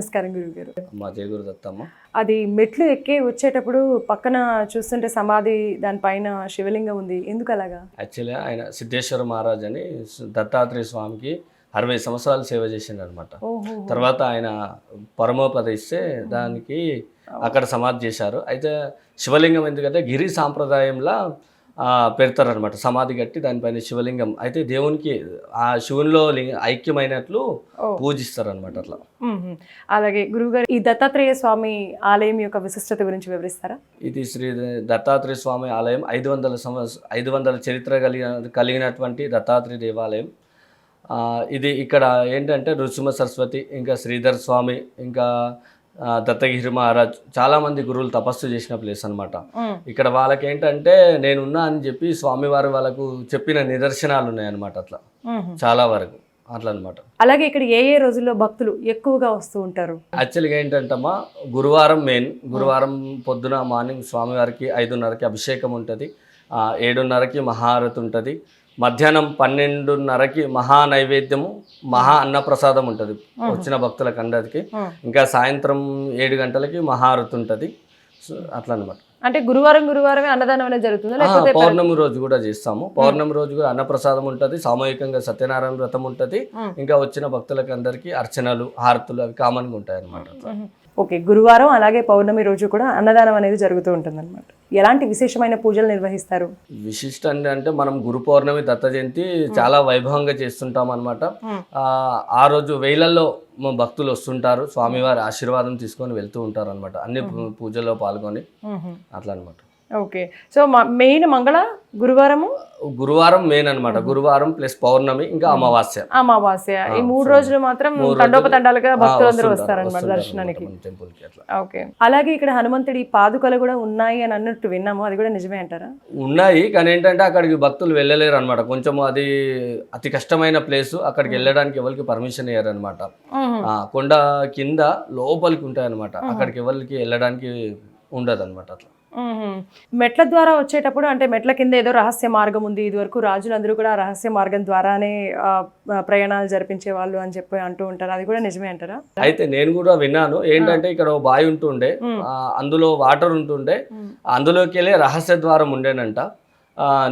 నమస్కారం గురుగారు మా జయగురు దత్తమ్మ అది మెట్లు ఎక్కి వచ్చేటప్పుడు పక్కన చూస్తుంటే సమాధి దానిపైన శివలింగం ఉంది. ఎందుకు అలాగా? యాక్చువల్గా ఆయన సిద్ధేశ్వర మహారాజ్ అని దత్తాత్రేయ స్వామికి అరవై సంవత్సరాలు సేవ చేసిండు అనమాట తర్వాత ఆయన పరమోపదిస్తే దానికి అక్కడ సమాధి చేశారు. అయితే శివలింగం ఎందుకంటే గిరి సాంప్రదాయంలో పెడతారు అనమాట సమాధి కట్టి దానిపైన శివలింగం. అయితే దేవునికి ఆ శివునిలో లింగ ఐక్యమైనట్లు. పూజిస్తారు అనమాట అట్లా. అలాగే గురుగారు ఈ దత్తాత్రేయ స్వామి ఆలయం యొక్క విశిష్టత గురించి వివరిస్తారా? ఇది శ్రీ దత్తాత్రేయ స్వామి ఆలయం ఐదు వందల సంవత్సర ఐదు వందల చరిత్ర కలిగిన కలిగినటువంటి దత్తాత్రేయ దేవాలయం. ఇది ఇక్కడ ఏంటంటే నృసింహ సరస్వతి ఇంకా శ్రీధర్ స్వామి ఇంకా దత్తగిరి మహారాజ్ చాలామంది గురువులు తపస్సు చేసిన ప్లేస్ అనమాట. ఇక్కడ వాళ్ళకి ఏంటంటే నేనున్నా అని చెప్పి స్వామివారు వాళ్ళకు చెప్పిన నిదర్శనాలు ఉన్నాయన్నమాట అట్లా. చాలా వరకు అట్లా అనమాట అలాగే ఇక్కడ ఏ ఏ రోజుల్లో భక్తులు ఎక్కువగా వస్తూ ఉంటారు? యాక్చువల్గా ఏంటంటమ్మా గురువారం మెయిన్. గురువారం పొద్దున మార్నింగ్ స్వామివారికి ఐదున్నరకి అభిషేకం ఉంటుంది. ఏడున్నరకి మహారతి ఉంటుంది. మధ్యాహ్నం పన్నెండున్నరకి మహా నైవేద్యము మహా అన్నప్రసాదం ఉంటుంది. వచ్చిన భక్తులకు అందరికి. ఇంకా సాయంత్రం ఏడు గంటలకి మహారతి ఉంటుంది. అట్లా అనమాట అంటే గురువారం గురువారమే అన్నదానం అనేది జరుగుతుందా? పౌర్ణమి రోజు కూడా చేస్తాము. పౌర్ణమి రోజు కూడా అన్నప్రసాదం ఉంటుంది. సామూహికంగా సత్యనారాయణ వ్రతం ఉంటుంది. ఇంకా వచ్చిన భక్తులకు అందరికీ అర్చనలు హారతులు అవి కామన్గా ఉంటాయి అనమాట. ఓకే గురువారం అలాగే పౌర్ణమి రోజు కూడా అన్నదానం అనేది జరుగుతూ ఉంటుంది అనమాట ఎలాంటి విశేషమైన పూజలు నిర్వహిస్తారు? విశిష్ట అంటే మనం గురు పౌర్ణమి దత్త జయంతి చాలా వైభవంగా చేస్తుంటాం అనమాట. ఆ రోజు వేలల్లో మా భక్తులు వస్తుంటారు స్వామివారి ఆశీర్వాదం తీసుకొని వెళ్తూ ఉంటారు అనమాట అన్ని పూజల్లో పాల్గొని. అట్లా అనమాట ఓకే. సో మెయిన్ మంగళ గురువారము? గురువారం మెయిన్ అనమాట గురువారం ప్లస్ పౌర్ణమి ఇంకా అమావాస్య. అమావాస్య. ఈ మూడు రోజులు మాత్రం తండోపతండాలుగా భక్తులందరూ వస్తారనమాట దర్శనానికి. ఓకే. అలాగే ఇక్కడ హనుమంతుడి పాదుకలు కూడా ఉన్నాయి అని అన్నట్టు విన్నాము. అది కూడా నిజమే అంటారా? ఉన్నాయి కానీ ఏంటంటే అక్కడికి భక్తులు వెళ్ళలేరు అనమాట కొంచెం అది అతి కష్టమైన ప్లేస్. అక్కడికి వెళ్ళడానికి ఎవరికి పర్మిషన్ ఇయ్యరు అనమాట కొండ కింద లోపలికి ఉంటాయి అనమాట అక్కడికి ఎవరికి వెళ్ళడానికి ఉండదు అనమాట అట్లా. మెట్ల ద్వారా వచ్చేటప్పుడు అంటే మెట్ల కింద ఏదో రహస్య మార్గం ఉంది. ఇది వరకు రాజులందరూ కూడా రహస్య మార్గం ద్వారానే ప్రయాణాలు జరిపించే వాళ్ళు అని చెప్పి అంటూ ఉంటారు. అది కూడా నిజమే అంటారా? అయితే నేను కూడా విన్నాను. ఏంటంటే ఇక్కడ ఓ బావి ఉంటుండే అందులో వాటర్ ఉంటుండే అందులోకి వెళ్ళే రహస్య ద్వారం ఉండేనంట.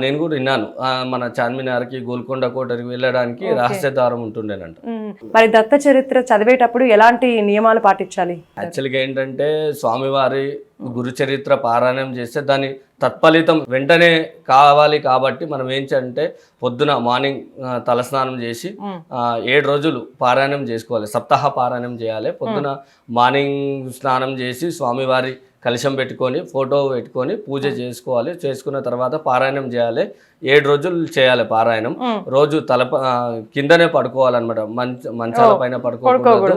నేను కూడా విన్నాను. మన చార్మినార్కి గోల్కొండ కోటకి వెళ్ళడానికి రహస్య ద్వారం ఉంటుండేనంట. మరి దత్త చరిత్ర చదివేటప్పుడు ఎలాంటి నియమాలు పాటించాలి? యాక్చువల్గా ఏంటంటే స్వామివారి గురు చరిత్ర పారాయణం చేస్తే దాని తత్ఫలితం వెంటనే కావాలి కాబట్టి మనం ఏంటంటే పొద్దున మార్నింగ్ తలస్నానం చేసి ఏడు రోజులు పారాయణం చేసుకోవాలి. సప్తాహ పారాయణం చేయాలి. పొద్దున మార్నింగ్ స్నానం చేసి స్వామివారి కలశం పెట్టుకొని ఫోటో పెట్టుకొని పూజ చేసుకోవాలి. చేసుకున్న తర్వాత పారాయణం చేయాలి. ఏడు రోజులు చేయాలి పారాయణం. రోజు తల ఆ, కిందనే పడుకోవాలన్నమాట. మంచ మంచాల పైన పడుకోకూడదు.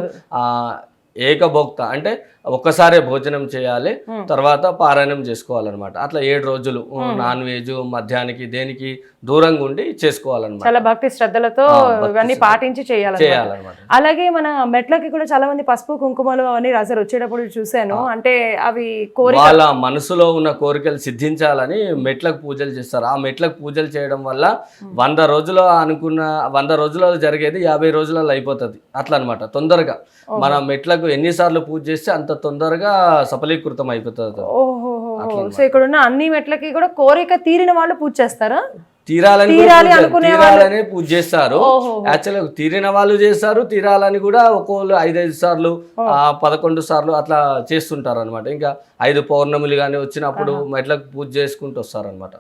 ఏకభోక్త అంటే ఒక్కసారే భోజనం చేయాలి. తర్వాత పారాయణం చేసుకోవాలన్నమాట. అట్లా ఏడు రోజులు నాన్ వెజ్ మధ్యాహ్నానికి దేనికి దూరంగా ఉండి చేసుకోవాలన్నమాట. చాలా భక్తి శ్రద్ధలతో ఇవన్నీ. పాటించి చేయాలి చేయాలన్నమాట. అలాగే మన మెట్లకి కూడా చాలా మంది పసుపు కుంకుమలు అవన్నీ రాశారు. వచ్చేటప్పుడు చూశాను. అంటే అవి కోరిక వాళ్ళ మనసులో ఉన్న కోరికలు సిద్ధించాలని మెట్లకు పూజలు చేస్తారు. ఆ మెట్లకు పూజలు చేయడం వల్ల వంద రోజులు అనుకున్న వంద రోజులలో జరిగేది యాభై రోజులలో అయిపోతుంది. అట్లా అనమాట తొందరగా మన మెట్లకు ఎన్నిసార్లు పూజ చేస్తే అంత తొందరగా సఫలీకృతం అయిపోతుంది ఓహో సో ఇక్కడ ఉన్న అన్ని మెట్లకి కూడా కోరిక తీరిన వాళ్ళు పూజ చేస్తారా? తీరాలని తీరాలని పూజ చేస్తారు. యాక్చువల్గా తీరిన వాళ్ళు చేస్తారు తీరాలని కూడా ఒక్కోళ్ళు ఐదైదు సార్లు ఆ, పదకొండు సార్లు అట్లా చేస్తుంటారు అనమాట ఇంకా ఐదు పౌర్ణములు కానీ వచ్చినప్పుడు మెట్లకు పూజ చేసుకుంటూ వస్తారు అనమాట